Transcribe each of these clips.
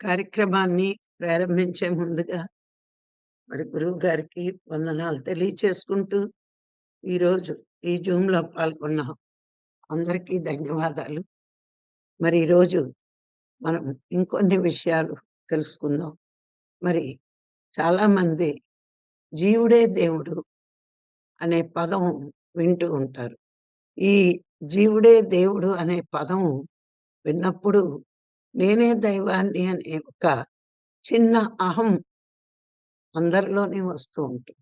కార్యక్రమాన్ని ప్రారంభించే ముందుగా మరి గురువు గారికి వందనాలు తెలియచేసుకుంటూ ఈరోజు ఈ జూమ్లో పాల్గొన్న అందరికీ ధన్యవాదాలు. మరి ఈరోజు మనం ఇంకొన్ని విషయాలు తెలుసుకుందాం. మరి చాలామంది జీవుడే దేవుడు అనే పదం వింటూ ఉంటారు. ఈ జీవుడే దేవుడు అనే పదం విన్నప్పుడు నేనే దైవాన్ని అనే ఒక చిన్న అహం అందరిలోనే వస్తూ ఉంటుంది.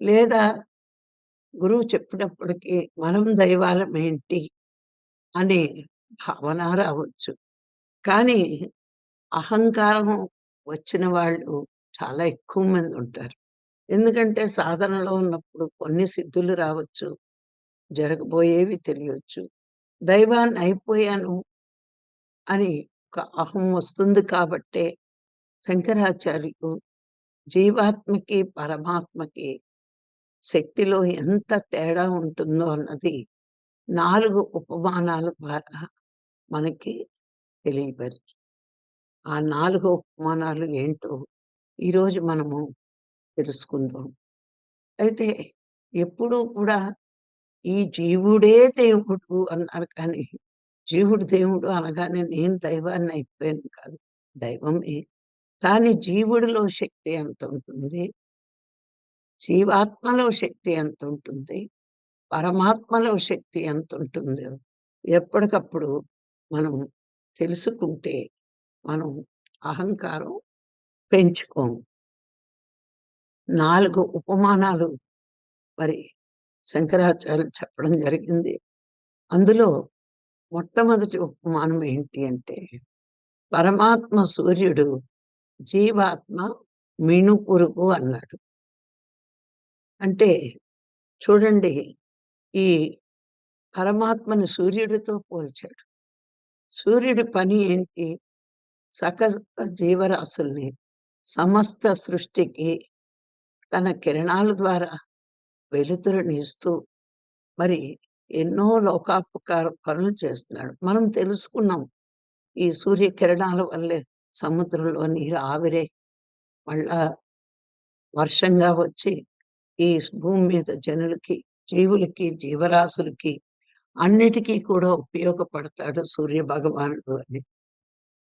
లేదా గురువు చెప్పినప్పటికీ మనం దైవాలం ఏంటి అనే భావన రావచ్చు. కానీ అహంకారం వచ్చిన వాళ్ళు చాలా ఎక్కువ మంది ఉంటారు. ఎందుకంటే సాధనలో ఉన్నప్పుడు కొన్ని సిద్ధులు రావచ్చు జరగబోయేవి తెలియచ్చు. దైవాన్ని అయిపోయాను అని ఒక అహం వస్తుంది కాబట్టే శంకరాచార్యులు జీవాత్మకి పరమాత్మకి శక్తిలో ఎంత తేడా ఉంటుందో అన్నది నాలుగు ఉపమానాల ద్వారా మనకి తెలియబరి ఆ నాలుగు ఉపమానాలు ఏంటో ఈరోజు మనము తెలుసుకుందాం. అయితే ఎప్పుడూ కూడా ఈ జీవుడే దేవుడు అన్నారు కానీ జీవుడు దేవుడు అనగానే నేను దైవాన్ని అయిపోయాను కాదు. దైవమే కానీ జీవుడిలో శక్తి ఎంత ఉంటుంది? జీవాత్మలో శక్తి ఎంత ఉంటుంది? పరమాత్మలో శక్తి ఎంత ఉంటుందో? ఎప్పటికప్పుడు మనం తెలుసుకుంటే మనం అహంకారం పెంచుకోము. నాలుగు ఉపమానాలు మరి శంకరాచార్యులు చెప్పడం జరిగింది. అందులో మొట్టమొదటి ఉపమానం ఏంటి అంటే పరమాత్మ సూర్యుడు జీవాత్మ మిణుపురుగు అన్నాడు. అంటే చూడండి ఈ పరమాత్మని సూర్యుడితో పోల్చాడు. సూర్యుడి పని ఏంటి? సకల జీవరాశుల్ని సమస్త సృష్టికి తన కిరణాల ద్వారా వెలుతురుని ఇస్తూ మరి ఎన్నో లోకాపకార పనులు చేస్తున్నాడు. మనం తెలుసుకున్నాం ఈ సూర్య కిరణాల వల్లే సముద్రంలో నీరు ఆవిరే. మళ్ళా వర్షంగా వచ్చి ఈ భూమి మీద జనులకి జీవులకి జీవరాశులకి అన్నిటికీ కూడా ఉపయోగపడతాడు సూర్య భగవానుడు అని.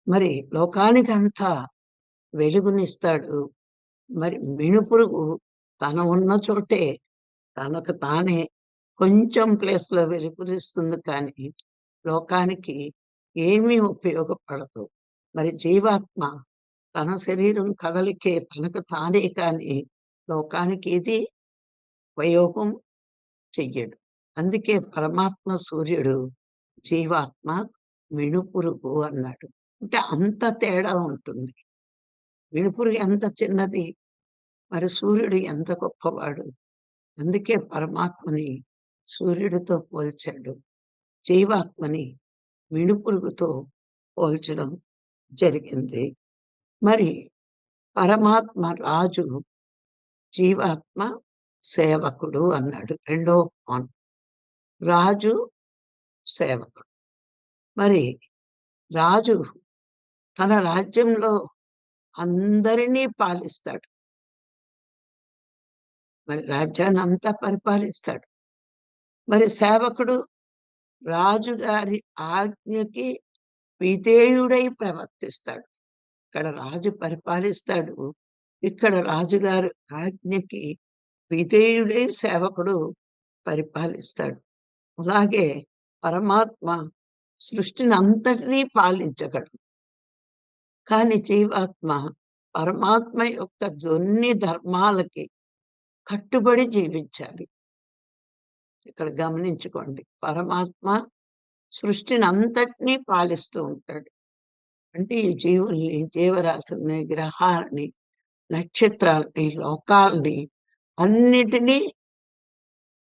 మరి లోకానికంతా వెలుగునిస్తాడు. మరి మిణుపురుగు తన ఉన్న చోటే తనకు తానే కొంచెం ప్లేస్లో వెలుగురిస్తుంది కానీ లోకానికి ఏమీ ఉపయోగపడదు. మరి జీవాత్మ తన శరీరం కదలికే తనకు తానే కానీ లోకానికి ఇది ఉపయోగం చెయ్యడు. అందుకే పరమాత్మ సూర్యుడు జీవాత్మ మిణుపురుగు అన్నాడు. అంటే అంత తేడా ఉంటుంది. మిణుపురుగు ఎంత చిన్నది మరి సూర్యుడు ఎంత గొప్పవాడు? అందుకే పరమాత్మని సూర్యుడితో పోల్చాడు జీవాత్మని మిణుపురుగుతో పోల్చడం జరిగింది. మరి పరమాత్మ రాజు జీవాత్మ సేవకుడు అన్నాడు. రెండో పాన్ రాజు సేవకుడు. మరి రాజు తన రాజ్యంలో అందరినీ పాలిస్తాడు. మరి రాజ్యాన్ని అంతా పరిపాలిస్తాడు. మరి సేవకుడు రాజుగారి ఆజ్ఞకి విధేయుడై ప్రవర్తిస్తాడు. ఇక్కడ రాజు పరిపాలిస్తాడు. ఇక్కడ రాజుగారి ఆజ్ఞకి విధేయుడై సేవకుడు పరిపాలిస్తాడు. అలాగే పరమాత్మ సృష్టిని అంతటినీ పాలించగలడు. కానీ జీవాత్మ పరమాత్మ యొక్క జొన్ని ధర్మాలకి కట్టుబడి జీవించాలి. ఇక్కడ గమనించుకోండి. పరమాత్మ సృష్టిని అంతటినీ పాలిస్తూ ఉంటాడు. అంటే ఈ జీవుల్ని జీవరాశుల్ని గ్రహాలని నక్షత్రాలని లోకాలని అన్నిటినీ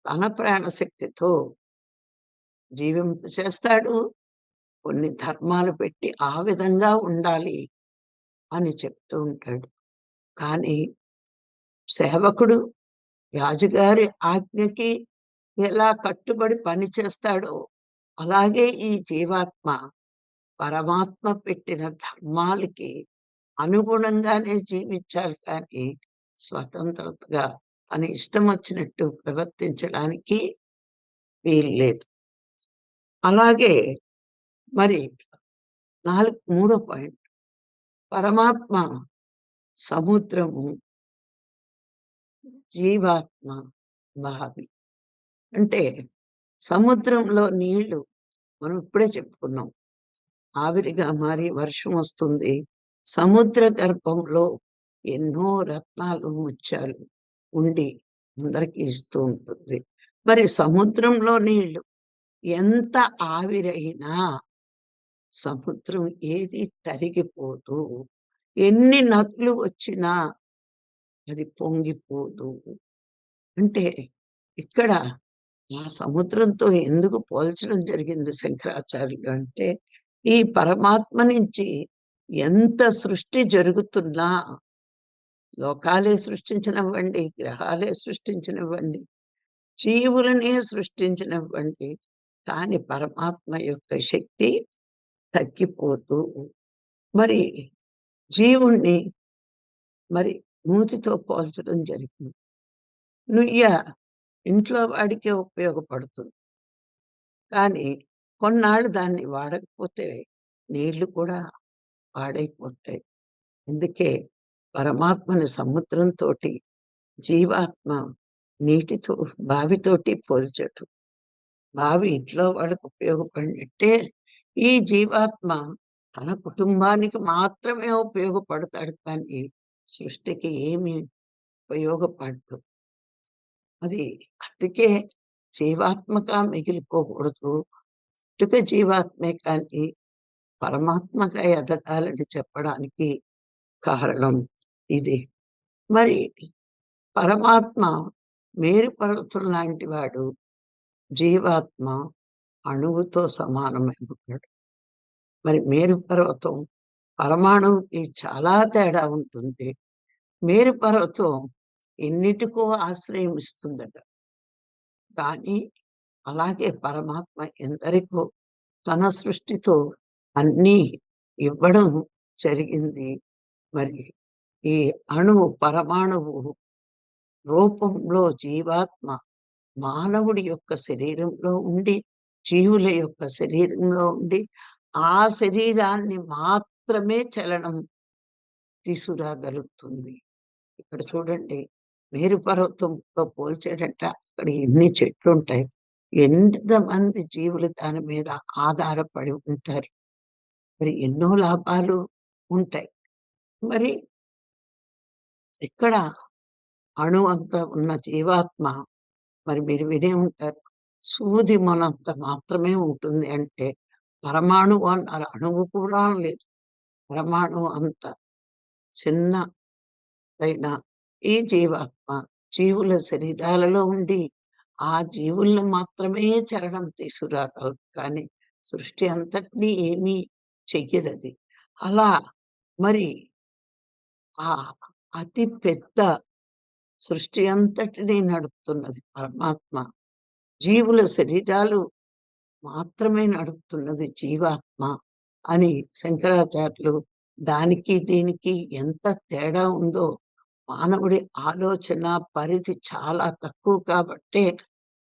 తన ప్రాణశక్తితో జీవింప చేస్తాడు. కొన్ని ధర్మాలు పెట్టి ఆ విధంగా ఉండాలి అని చెప్తూ ఉంటాడు. కానీ సేవకుడు రాజుగారి ఆజ్ఞకి ఎలా కట్టుబడి పని చేస్తాడో అలాగే ఈ జీవాత్మ పరమాత్మ పెట్టిన ధర్మాలకి అనుగుణంగానే జీవించాలి కానీ స్వతంత్రతగా అని ఇష్టం వచ్చినట్టు ప్రవర్తించడానికి వీల్లేదు. అలాగే మరి నాలుగు మూడో పాయింట్. పరమాత్మ సముద్రము జీవాత్మ బావి అంటే సముద్రంలో నీళ్ళు మనం ఇప్పుడే చెప్పుకున్నాం. ఆవిరిగా మారి వర్షం వస్తుంది. సముద్ర గర్భంలో ఎన్నో రత్నాలు ముత్యాలు ఉండి అందరికీ ఇస్తూ ఉంటుంది. మరి సముద్రంలో నీళ్ళు ఎంత ఆవిరైనా సముద్రం ఏది తరిగిపోదు. ఎన్ని నదులు వచ్చినా అది పొంగిపోదు. అంటే ఇక్కడ ఆ సముద్రంతో ఎందుకు పోల్చడం జరిగింది శంకరాచార్యులు అంటే ఈ పరమాత్మ నుంచి ఎంత సృష్టి జరుగుతున్నా లోకాలే సృష్టించినవ్వండి గ్రహాలే సృష్టించినవ్వండి జీవులనే సృష్టించినవ్వండి కానీ పరమాత్మ యొక్క శక్తి తగ్గిపోతూ మరి జీవుణ్ణి మరి మూతితో పోల్చడం జరిగింది. నుయ్య ఇంట్లో వాడికే ఉపయోగపడుతుంది. కానీ కొన్నాళ్ళు దాన్ని వాడకపోతే నీళ్ళు కూడా పాడైపోతాయి. అందుకే పరమాత్మని సముద్రంతో జీవాత్మ నీటితో బావితోటి పోల్చటం. బావి ఇంట్లో వాళ్ళకు ఉపయోగపడినట్టే ఈ జీవాత్మ తన కుటుంబానికి మాత్రమే ఉపయోగపడతాడు. కానీ సృష్టికి ఏమి ఉపయోగపడదు. అది అందుకే జీవాత్మగా మిగిలిపోకూడదు. పుట్టుక జీవాత్మే కానీ పరమాత్మగా ఎదగాలని చెప్పడానికి కారణం ఇది. మరి పరమాత్మ మేరు పర్వతం లాంటి వాడు జీవాత్మ అణువుతో సమానమైపోతాడు. మరి మేరు పర్వతం పరమాణువుకి చాలా తేడా ఉంటుంది. మేరు పర్వతం ఎన్నిటికో ఆశ్రయం ఇస్తుందట. కానీ అలాగే పరమాత్మ ఎందరికో తన సృష్టితో అన్నీ ఇవ్వడం జరిగింది. మరి ఈ అణువు పరమాణువు రూపంలో జీవాత్మ మానవుడి యొక్క శరీరంలో ఉండి జీవుల యొక్క శరీరంలో ఉండి ఆ శరీరాన్ని మాత్రమే చలనం తీసుకురాగలుగుతుంది. ఇక్కడ చూడండి. మేరు పర్వతంతో పోల్చేటట్ట అక్కడ ఎన్ని చెట్లు ఉంటాయి ఎంతమంది జీవులు దాని మీద ఆధారపడి ఉంటారు. మరి ఎన్నో లాభాలు ఉంటాయి. మరి ఇక్కడ అణు అంత ఉన్న జీవాత్మ మరి మీరు వినే ఉంటారు సూది మనంత మాత్రమే ఉంటుంది అంటే పరమాణువు అన్నారు అణువు కూడా లేదు. పరమాణువు అంత చిన్న అయినా ఈ జీవాత్మ? జీవుల శరీరాలలో ఉండి ఆ జీవులను మాత్రమే చరణం తీసుకురాగలదు కానీ సృష్టి అంతటినీ ఏమీ చెయ్యదది. అలా మరి ఆ అతి పెద్ద సృష్టి అంతటినీ నడుపుతున్నది పరమాత్మ. జీవుల శరీరాలు మాత్రమే నడుపుతున్నది జీవాత్మ అని శంకరాచార్యులు దానికి దీనికి ఎంత తేడా ఉందో మానవుడి ఆలోచన పరిధి చాలా తక్కువ కాబట్టే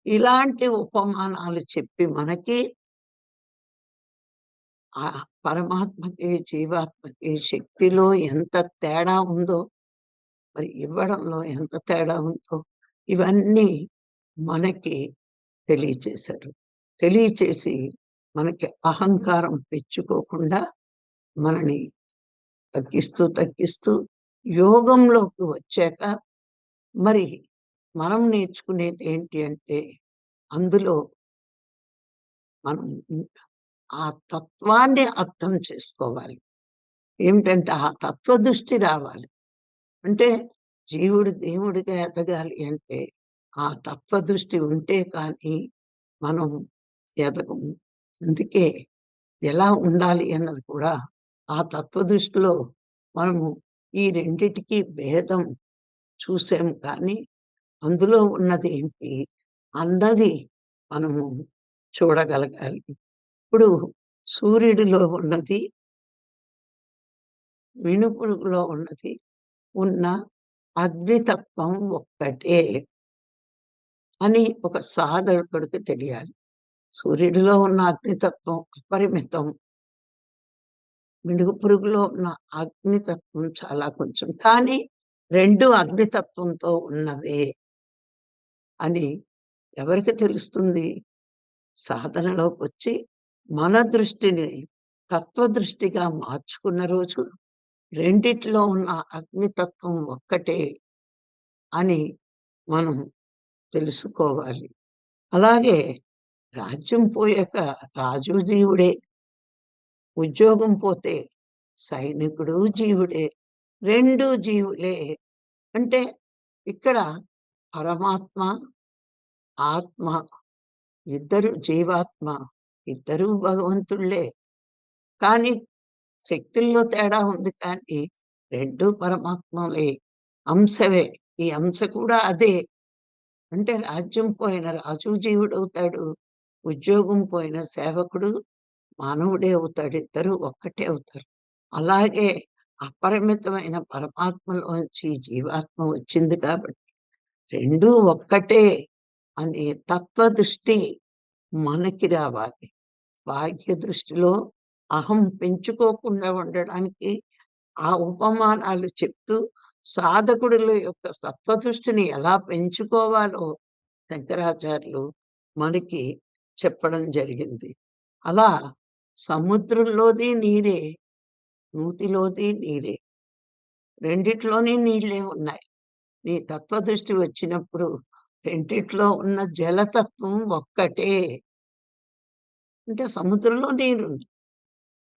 ఇలాంటి ఉపమానాలు చెప్పి మనకి ఆ పరమాత్మకి జీవాత్మకి శక్తిలో ఎంత తేడా ఉందో మరి ఇవ్వడంలో ఎంత తేడా ఉందో ఇవన్నీ మనకి తెలియచేశారు. తెలియచేసి మనకి అహంకారం పెంచుకోకుండా మనని తగ్గిస్తూ తగ్గిస్తూ యోగంలోకి వచ్చాక మరి మనం నేర్చుకునేది ఏంటి అంటే అందులో మనం ఆ తత్వాన్ని అర్థం చేసుకోవాలి. ఏమిటంటే ఆ తత్వ దృష్టి రావాలి. అంటే జీవుడు దేవుడిగా ఎదగాలి అంటే ఆ తత్వ దృష్టి ఉంటే కానీ మనం ఎదగము. అందుకే ఎలా ఉండాలి అన్నది కూడా ఆ తత్వ దృష్టిలో మనము ఈ రెండిటికి భేదం చూసాము కానీ అందులో ఉన్నది ఏంటి అన్నది మనము చూడగలగాలి. ఇప్పుడు సూర్యుడిలో ఉన్నది వినుపులో ఉన్నది ఉన్న అగ్నితత్వం ఒక్కటే అని ఒక సాధకుడికి తెలియాలి. సూర్యుడిలో ఉన్న అగ్నితత్వం అపరిమితం. మిడుగు పురుగులో ఉన్న అగ్నితత్వం చాలా కొంచెం. కానీ రెండు అగ్నితత్వంతో ఉన్నవే. అని ఎవరికి తెలుస్తుంది? సాధనలోకి వచ్చి మన దృష్టిని తత్వ దృష్టిగా మార్చుకున్న రోజు రెండిట్లో ఉన్న అగ్నితత్వం ఒక్కటే అని మనం తెలుసుకోవాలి. అలాగే రాజ్యం పోయాక రాజు జీవుడే ఉద్యోగం పోతే సైనికుడు జీవుడే రెండు జీవులే. అంటే ఇక్కడ పరమాత్మ ఆత్మ ఇద్దరు జీవాత్మ ఇద్దరు భగవంతుళ్ళే. కానీ శక్తుల్లో తేడా ఉంది కానీ రెండు పరమాత్మలే అంశవే. ఈ అంశ కూడా అదే. అంటే రాజ్యం పోయిన రాజు జీవుడు అవుతాడు ఉద్యోగం పోయిన సేవకుడు మానవుడే అవుతాడు ఇద్దరు ఒక్కటే అవుతారు. అలాగే అపరిమితమైన పరమాత్మలోంచి జీవాత్మ వచ్చింది కాబట్టి రెండూ ఒక్కటే అనే తత్వ దృష్టి మనకి రావాలి. బాహ్య దృష్టిలో అహం పెంచుకోకుండా ఉండడానికి ఆ ఉపమానాలు చెప్తూ సాధకుడుల యొక్క తత్వదృష్టిని ఎలా పెంచుకోవాలో శంకరాచార్యులు మనకి చెప్పడం జరిగింది. అలా సముద్రంలోది నీరే నూతిలోది నీరే. రెండిట్లోని నీళ్ళే ఉన్నాయి. నీ తత్వదృష్టి వచ్చినప్పుడు రెండిట్లో ఉన్న జలతత్వం ఒక్కటే. అంటే సముద్రంలో నీరుంది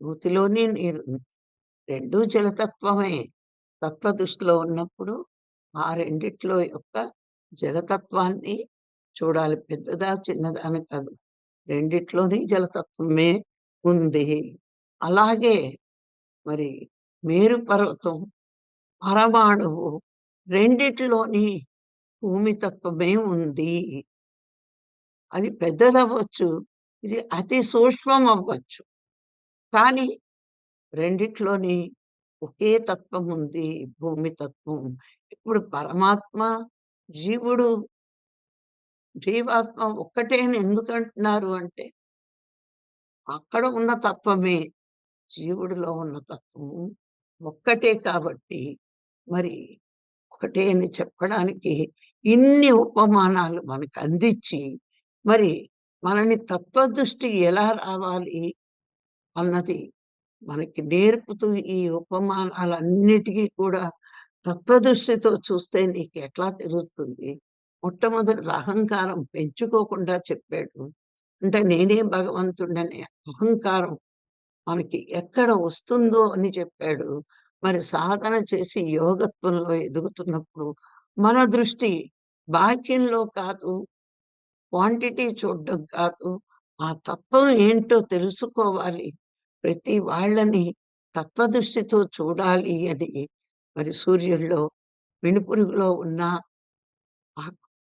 నూతిలోనే నీరుంది. రెండు జలతత్వమే. తత్వ దృష్టిలో ఉన్నప్పుడు ఆ రెండిట్లో యొక్క జలతత్వాన్ని చూడాలి. పెద్దదా చిన్నదా అని కాదు. రెండిట్లోని జలతత్వమే ఉంది. అలాగే మరి మేరు పర్వతం పరమాణువు రెండిట్లోని భూమితత్వమే ఉంది. అది పెద్దదవ్వచ్చు ఇది అతి సూక్ష్మం అవ్వచ్చు కానీ రెండిట్లోని ఒకే తత్వం ఉంది భూమి తత్వం ఇప్పుడు పరమాత్మ జీవుడు జీవాత్మ ఒక్కటే అని ఎందుకంటున్నారు అంటే అక్కడ ఉన్న తత్వమే. జీవుడిలో ఉన్న తత్వము ఒక్కటే కాబట్టి మరి ఒకటే అని చెప్పడానికి ఇన్ని ఉపమానాలు మనకు అందించి మరి మనని తత్వదృష్టి ఎలా రావాలి అన్నది మనకి నేర్పుతూ ఈ ఉపమానాలన్నిటికీ కూడా తత్వదృష్టితో చూస్తే నీకు ఎట్లా తెలుస్తుంది? మొట్టమొదటి అహంకారం పెంచుకోకుండా చెప్పాడు అంటే నేనే భగవంతుడనే అహంకారం మనకి ఎక్కడ వస్తుందో అని చెప్పాడు. మరి సాధన చేసి యోగత్వంలో ఎదుగుతున్నప్పుడు మన దృష్టి బాక్యంలో కాదు క్వాంటిటీ చూడడం కాదు ఆ తత్వం ఏంటో తెలుసుకోవాలి. ప్రతి వాళ్ళని తత్వదృష్టితో చూడాలి అని. మరి సూర్యుల్లో వినుపురుగులో ఉన్న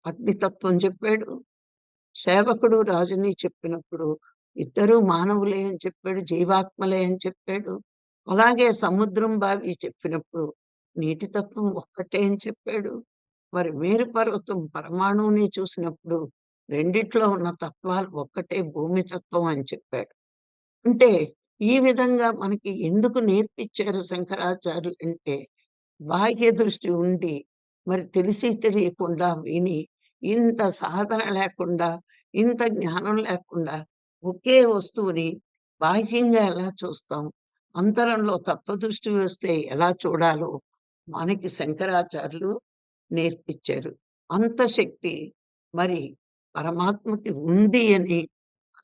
అగ్నితత్వం చెప్పాడు. సేవకుడు రాజుని చెప్పినప్పుడు ఇద్దరు మానవులే అని చెప్పాడు జీవాత్మలే అని చెప్పాడు. అలాగే సముద్రం బావి చెప్పినప్పుడు నీటి తత్వం ఒక్కటే అని చెప్పాడు. మరి మేరు పర్వతం పరమాణువుని చూసినప్పుడు రెండిట్లో ఉన్న తత్వాలు ఒక్కటే భూమి తత్వం అని చెప్పాడు. అంటే ఈ విధంగా మనకి ఎందుకు నేర్పించారు శంకరాచార్యులు అంటే బాహ్య దృష్టి ఉండి మరి తెలిసి తెలియకుండా విని ఇంత సాధన లేకుండా ఇంత జ్ఞానం లేకుండా ఒకే వస్తువుని బాహ్యంగా ఎలా చూస్తాం? అంతరంలో తత్వదృష్టి వస్తే ఎలా చూడాలో మనకి శంకరాచార్యులు నేర్పించారు. అంత శక్తి మరి పరమాత్మకి ఉంది అని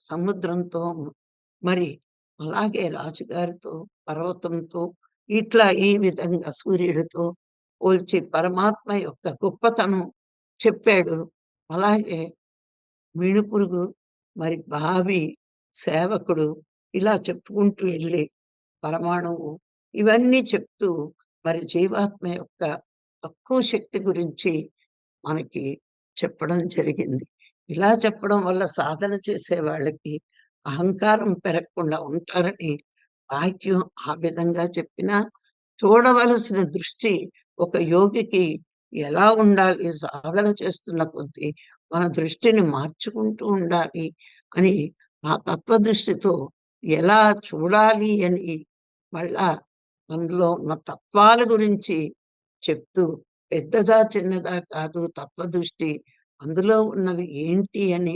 సముద్రంతో మరి అలాగే రాజుగారితో పర్వతంతో ఇట్లా ఈ విధంగా సూర్యుడితో పోల్చి పరమాత్మ యొక్క గొప్పతనం చెప్పాడు. అలాగే మిణుపురుగు మరి బావి సేవకుడు ఇలా చెప్పుకుంటూ వెళ్ళి పరమాణువు ఇవన్నీ చెప్తూ మరి జీవాత్మ యొక్క తక్కువ శక్తి గురించి మనకి చెప్పడం జరిగింది. ఇలా చెప్పడం వల్ల సాధన చేసే వాళ్ళకి అహంకారం పెరగకుండా ఉంటారని వాక్యం ఆ విధంగా చెప్పినా చూడవలసిన దృష్టి ఒక యోగికి ఎలా ఉండాలి? సాధన చేస్తున్న కొద్దీ మన దృష్టిని మార్చుకుంటూ ఉండాలి. అని ఆ తత్వ దృష్టితో ఎలా చూడాలి అని మళ్ళా అందులో ఉన్న తత్వాల గురించి చెప్తూ పెద్దదా చిన్నదా కాదు తత్వ దృష్టి అందులో ఉన్నవి ఏంటి అని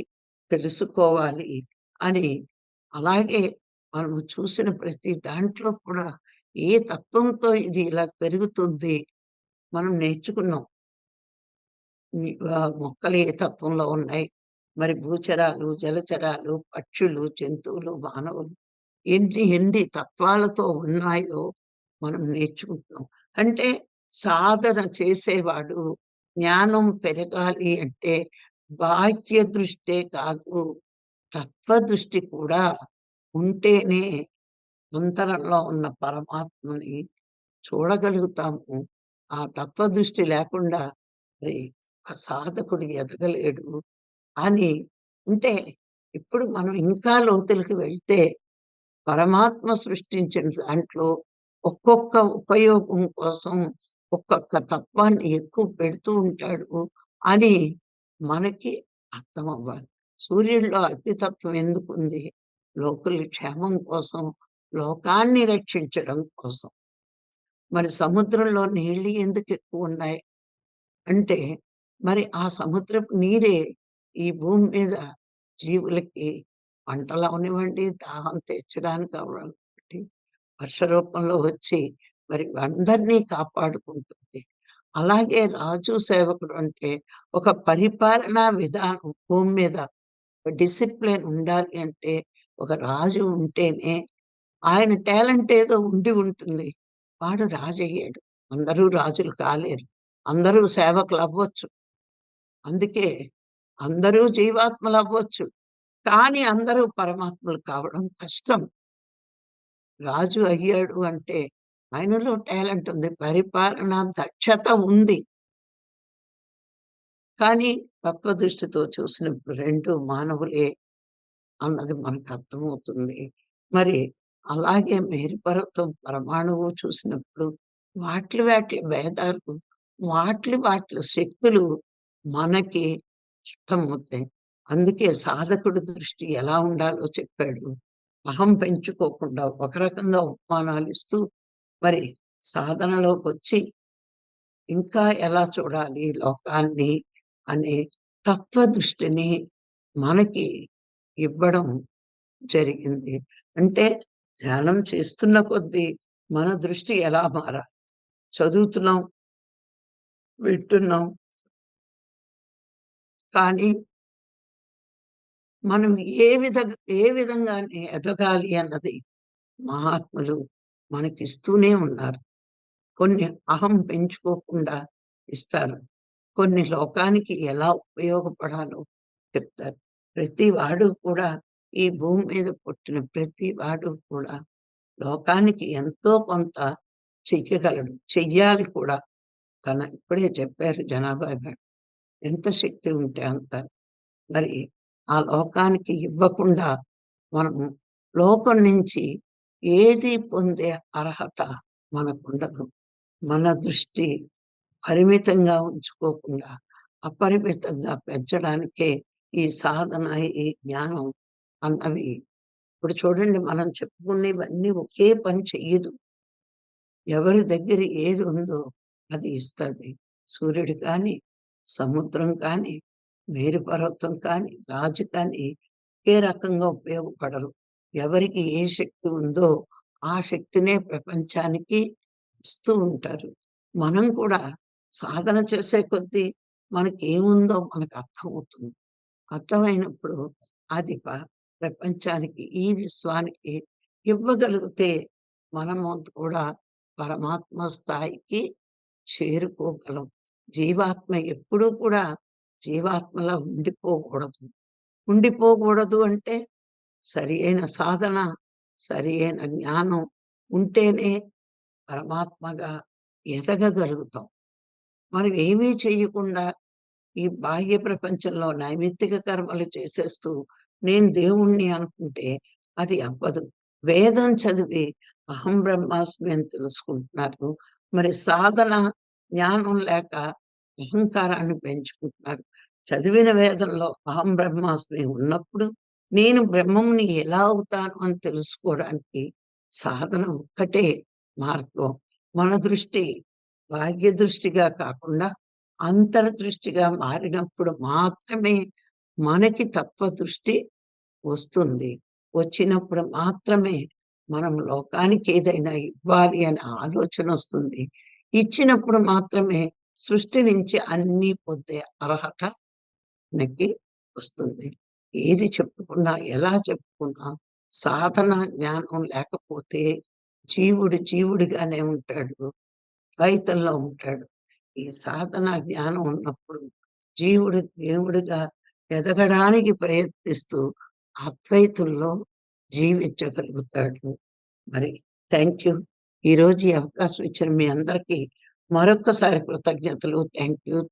తెలుసుకోవాలి అని అలాగే మనము చూసిన ప్రతి దాంట్లో కూడా ఏ తత్వంతో ఇది ఇలా పెరుగుతుంది మనం నేర్చుకున్నాం. మొక్కలు ఏ తత్వంలో ఉన్నాయి? మరి భూచరాలు జలచరాలు పక్షులు జంతువులు మానవులు ఎన్ని ఎన్ని తత్వాలతో ఉన్నాయో మనం నేర్చుకుంటున్నాం. అంటే సాధన చేసేవాడు జ్ఞానం పెరగాలి అంటే బాహ్య దృష్టే కాదు తత్వ దృష్టి కూడా ఉంటేనే అంతరంలో ఉన్న పరమాత్మని చూడగలుగుతాము. ఆ తత్వ దృష్టి లేకుండా మరి సాధకుడు ఎదగలేడు అని అంటే ఇప్పుడు మనం ఇంకా లోతులకి వెళ్తే పరమాత్మ సృష్టించిన దాంట్లో ఒక్కొక్క ఉపయోగం కోసం ఒక్కొక్క తత్వాన్ని ఎక్కువ పెడుతూ ఉంటాడు అని మనకి అర్థం అవ్వాలి సూర్యుడిలో అగ్నితత్వం ఎందుకుంది? లోకల క్షేమం కోసం లోకాన్ని రక్షించడం కోసం. మరి సముద్రంలో నీళ్ళు ఎందుకు ఎక్కువ ఉన్నాయి అంటే మరి ఆ సముద్రపు నీరే ఈ భూమి మీద జీవులకి పంటలు అవనివ్వండి దాహం తెచ్చడానికి అవ్వండి వర్ష రూపంలో వచ్చి మరి అందరినీ కాపాడుకుంటుంది. అలాగే రాజు సేవకుడు అంటే ఒక పరిపాలనా విధానం భూమి మీద డిసిప్లిన్ ఉండాలి అంటే ఒక రాజు ఉంటేనే ఆయన టాలెంట్ ఏదో ఉండి ఉంటుంది. వాడు రాజు అయ్యాడు అందరూ రాజులు కాలేరు. అందరూ సేవకులు అవ్వచ్చు అందుకే అందరూ జీవాత్మలు అవ్వచ్చు కానీ అందరూ పరమాత్మలు కావడం కష్టం. రాజు అయ్యాడు అంటే ఆయనలో టాలెంట్ ఉంది. పరిపాలన దక్షత ఉంది. కానీ తత్వదృష్టితో చూసినప్పుడు రెండు మానవులే అన్నది మనకు అర్థమవుతుంది. మరి అలాగే మేరుపర్వతం పరమాణువు చూసినప్పుడు వాటి వాటి భేదాలు వాటి వాటి శక్తులు మనకి ఇష్టమవుతాయి అందుకే సాధకుడి దృష్టి ఎలా ఉండాలో చెప్పాడు. అహం పెంచుకోకుండా ఒక రకంగా ఉపమానాలు ఇస్తూ మరి సాధనలోకి వచ్చి ఇంకా ఎలా చూడాలి లోకాన్ని అనే తత్వ దృష్టిని మనకి ఇవ్వడం జరిగింది. అంటే ధ్యానం చేస్తున్న కొద్దీ మన దృష్టి ఎలా మారాలి? చదువుతున్నాం వింటున్నాం. కానీ మనం ఏ విధ ఏ విధంగా ఎదగాలి అన్నది మహాత్ములు మనకిస్తూనే ఉన్నారు. కొన్ని అహం పెంచుకోకుండా ఇస్తారు. కొన్ని లోకానికి ఎలా ఉపయోగపడాలో చెప్తారు. ప్రతి వాడు కూడా ఈ భూమి మీద పుట్టిన ప్రతి వాడు కూడా లోకానికి ఎంతో కొంత చెయ్యగలడు. చెయ్యాలి కూడా. తన ఇప్పుడే చెప్పారు జనాభా గారు. ఎంత శక్తి ఉంటే అంత. మరి ఆ లోకానికి ఇవ్వకుండా మనం లోకం నుంచి ఏది పొందే అర్హత మనకుండదు. మన దృష్టి పరిమితంగా ఉంచుకోకుండా అపరిమితంగా పెంచడానికే ఈ సాధన ఈ జ్ఞానం అన్నవి ఇప్పుడు చూడండి మనం చెప్పుకునేవన్నీ ఒకే పని చెయ్యదు. ఎవరి దగ్గర ఏది ఉందో అది ఇస్తుంది. సూర్యుడు కానీ సముద్రం కానీ మేరు పర్వతం కానీ రాజు కానీ ఏ రకంగా ఉపయోగపడరు. ఎవరికి ఏ శక్తి ఉందో ఆ శక్తినే ప్రపంచానికి ఇస్తూ ఉంటారు. మనం కూడా సాధన చేసే కొద్దీ మనకి ఏముందో మనకు అర్థమవుతుంది అర్థమైనప్పుడు అది ప్రపంచానికి ఈ విశ్వానికి ఇవ్వగలిగితే మనము కూడా పరమాత్మ స్థాయికి చేరుకోగలం. జీవాత్మ ఎప్పుడూ కూడా జీవాత్మలా ఉండిపోకూడదు. ఉండిపోకూడదు అంటే సరి అయిన సాధన సరి అయిన జ్ఞానం ఉంటేనే పరమాత్మగా ఎదగగలుగుతాం. మనం ఏమీ చేయకుండా ఈ బాహ్య ప్రపంచంలో నైమిత్తిక కర్మలు చేసేస్తూ నేను దేవుణ్ణి అనుకుంటే అది అవ్వదు. వేదం చదివి అహం బ్రహ్మాస్మి అని తెలుసుకుంటున్నారు. మరి సాధన జ్ఞానం లేక అహంకారాన్ని పెంచుకుంటున్నారు. చదివిన వేదంలో అహం బ్రహ్మాస్మి ఉన్నప్పుడు నేను బ్రహ్మంని ఎలా అవుతాను అని తెలుసుకోవడానికి సాధన ఒక్కటే మార్గం. మన దృష్టి బాహ్య దృష్టిగా కాకుండా అంతర్దృష్టిగా మారినప్పుడు మాత్రమే మనకి తత్వ దృష్టి వస్తుంది. వచ్చినప్పుడు మాత్రమే మనం లోకానికి ఏదైనా ఇవ్వాలి అనే ఆలోచన వస్తుంది. ఇచ్చినప్పుడు మాత్రమే సృష్టి నుంచి అన్ని పొందే అర్హత మనకి వస్తుంది. ఏది చెప్పుకున్నా ఎలా చెప్పుకున్నా సాధన జ్ఞానం లేకపోతే జీవుడు జీవుడిగానే ఉంటాడు. ద్వైతంలో ఉంటాడు. ఈ సాధన జ్ఞానం ఉన్నప్పుడు జీవుడు దేవుడిగా ఎదగడానికి ప్రయత్నిస్తూ అద్వైతుల్లో జీవించగలుగుతాడు. మరి థ్యాంక్ యూ. ఈరోజు ఈ అవకాశం ఇచ్చిన మీ అందరికీ మరొక్కసారి కృతజ్ఞతలు. Thank you.